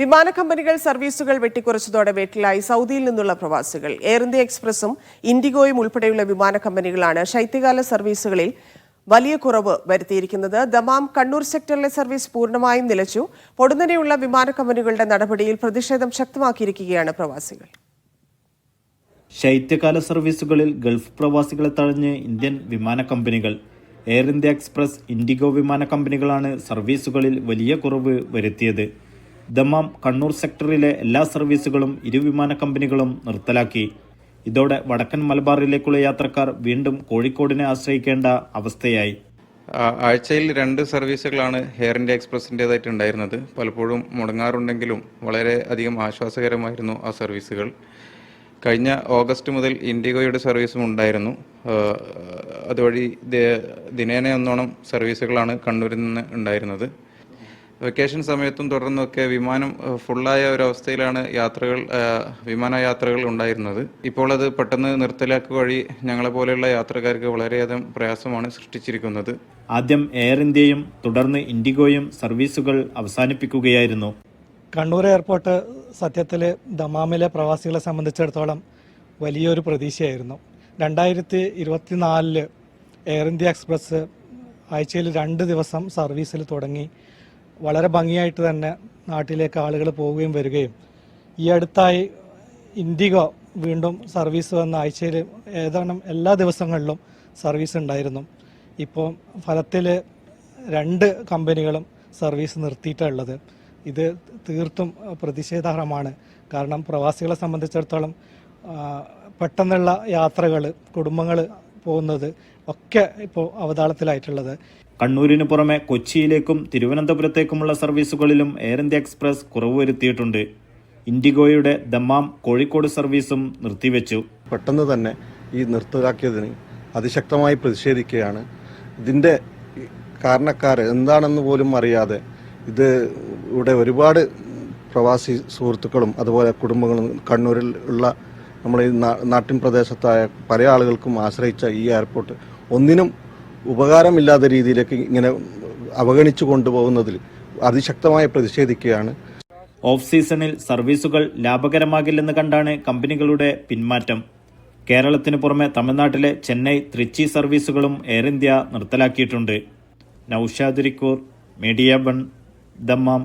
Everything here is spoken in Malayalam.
വിമാന കമ്പനികൾ സർവീസുകൾ വെട്ടിക്കുറച്ചതോടെ വീട്ടിലായി സൗദിയിൽ നിന്നുള്ള പ്രവാസികൾ. എയർ ഇന്ത്യ എക്സ്പ്രസും ഇൻഡിഗോയും ഉൾപ്പെടെയുള്ള വിമാന കമ്പനികളാണ് ശൈത്യകാല സർവീസുകളിൽ വലിയ കുറവ് വരുത്തിയിരിക്കുന്നത്. ദമാം കണ്ണൂർ സെക്ടറിലെ സർവീസ് പൂർണമായും നിലച്ചു. പൊടുന്നനെയുള്ള വിമാന കമ്പനികളുടെ നടപടിയിൽ പ്രതിഷേധം ശക്തമാക്കിയിരിക്കുകയാണ് പ്രവാസികൾ. ശൈത്യകാല സർവീസുകളിൽ ഗൾഫ് പ്രവാസികളെ തഴഞ്ഞ് ഇന്ത്യൻ വിമാന കമ്പനികൾ. എയർ ഇന്ത്യ എക്സ്പ്രസ് ഇൻഡിഗോ വിമാന കമ്പനികളാണ് സർവീസുകളിൽ വലിയ കുറവ് വരുത്തിയത്. ദമാം കണ്ണൂർ സെക്ടറിലെ എല്ലാ സർവീസുകളും ഇരു വിമാന കമ്പനികളും നിർത്തലാക്കി. ഇതോടെ വടക്കൻ മലബാറിലേക്കുള്ള യാത്രക്കാർ വീണ്ടും കോഴിക്കോടിനെ ആശ്രയിക്കേണ്ട അവസ്ഥയായി. ആഴ്ചയിൽ രണ്ട് സർവീസുകളാണ് ഹെയർ ഇന്ത്യ എക്സ്പ്രസിന്റേതായിട്ട് ഉണ്ടായിരുന്നത് പലപ്പോഴും മുടങ്ങാറുണ്ടെങ്കിലും വളരെ അധികം ആശ്വാസകരമായിരുന്നു ആ സർവീസുകൾ. കഴിഞ്ഞ ഓഗസ്റ്റ് മുതൽ ഇൻഡിഗോയുടെ സർവീസും ഉണ്ടായിരുന്നു. അതുവഴി ദിനേന ഒന്നോണം സർവീസുകളാണ് കണ്ണൂരിൽ നിന്ന് ഉണ്ടായിരുന്നത്. വെക്കേഷൻ സമയത്തും തുടർന്നൊക്കെ വിമാനം ഫുള്ളായ ഒരു അവസ്ഥയിലാണ് യാത്രകൾ വിമാനയാത്രകൾ ഉണ്ടായിരുന്നത്. ഇപ്പോൾ അത് പെട്ടെന്ന് നിർത്തലാക്കുക വഴി ഞങ്ങളെ പോലെയുള്ള യാത്രക്കാർക്ക് വളരെയധികം പ്രയാസമാണ് സൃഷ്ടിച്ചിരിക്കുന്നത്. ആദ്യം എയർ ഇന്ത്യയും തുടർന്ന് ഇൻഡിഗോയും സർവീസുകൾ അവസാനിപ്പിക്കുകയായിരുന്നു. കണ്ണൂർ എയർപോർട്ട് സത്യത്തിൽ ദമാമിലെ പ്രവാസികളെ സംബന്ധിച്ചിടത്തോളം വലിയൊരു പ്രതീക്ഷയായിരുന്നു. രണ്ടായിരത്തി ഇരുപത്തിനാലിൽ എയർ ഇന്ത്യ എക്സ്പ്രസ് ആഴ്ചയിൽ രണ്ട് ദിവസം സർവീസിൽ തുടങ്ങി. വളരെ ഭംഗിയായിട്ട് തന്നെ നാട്ടിലേക്ക് ആളുകൾ പോവുകയും വരികയും. ഈ അടുത്തായി ഇൻഡിഗോ വീണ്ടും സർവീസ് വന്ന ആഴ്ചയിൽ ഏതാണ്ട് എല്ലാ ദിവസങ്ങളിലും സർവീസ് ഉണ്ടായിരുന്നു. ഇപ്പോൾ ഫലത്തിൽ രണ്ട് കമ്പനികളും സർവീസ് നിർത്തിയിട്ടുള്ളത് ഇത് തീർത്തും പ്രതിഷേധാർഹമാണ്. കാരണം പ്രവാസികളെ സംബന്ധിച്ചിടത്തോളം പെട്ടെന്നുള്ള യാത്രകൾ കുടുംബങ്ങൾ പോകുന്നത് ഒക്കെ ഇപ്പോൾ അവതാളത്തിലായിട്ടുള്ളത്. കണ്ണൂരിന് പുറമെ കൊച്ചിയിലേക്കും തിരുവനന്തപുരത്തേക്കുമുള്ള സർവീസുകളിലും എയർ ഇന്ത്യ എക്സ്പ്രസ് കുറവ് വരുത്തിയിട്ടുണ്ട്. ഇൻഡിഗോയുടെ ദമ്മാം കോഴിക്കോട് സർവീസും നിർത്തിവെച്ചു. പെട്ടെന്ന് തന്നെ ഈ നിർത്തലാക്കിയതിന് അതിശക്തമായി പ്രതിഷേധിക്കുകയാണ്. ഇതിന്റെ കാരണക്കാർ എന്താണെന്ന് പോലും അറിയാതെ ഇത് ഇവിടെ ഒരുപാട് പ്രവാസി സുഹൃത്തുക്കളും അതുപോലെ കുടുംബങ്ങളും കണ്ണൂരിൽ ഉള്ള നമ്മുടെ ഈ നാട്ടിൻ പ്രദേശത്തായ പല ആളുകൾക്കും ആശ്രയിച്ച ഈ എയർപോർട്ട് ഒന്നിനും ഉപകാരമില്ലാത്ത രീതിയിലേക്ക് ഇങ്ങനെ അവഗണിച്ചു കൊണ്ടുപോകുന്നതിൽ അതിശക്തമായി പ്രതിഷേധിക്കുകയാണ്. ഓഫ് സീസണിൽ സർവീസുകൾ ലാഭകരമാകില്ലെന്ന് കണ്ടാണ് കമ്പനികളുടെ പിന്മാറ്റം. കേരളത്തിന് പുറമെ തമിഴ്നാട്ടിലെ ചെന്നൈ ത്രിച്ചി സർവീസുകളും എയർ ഇന്ത്യ നിർത്തലാക്കിയിട്ടുണ്ട്. നൌഷാദിരിക്കൂർ മീഡിയ ബൺ ദമ്മാം.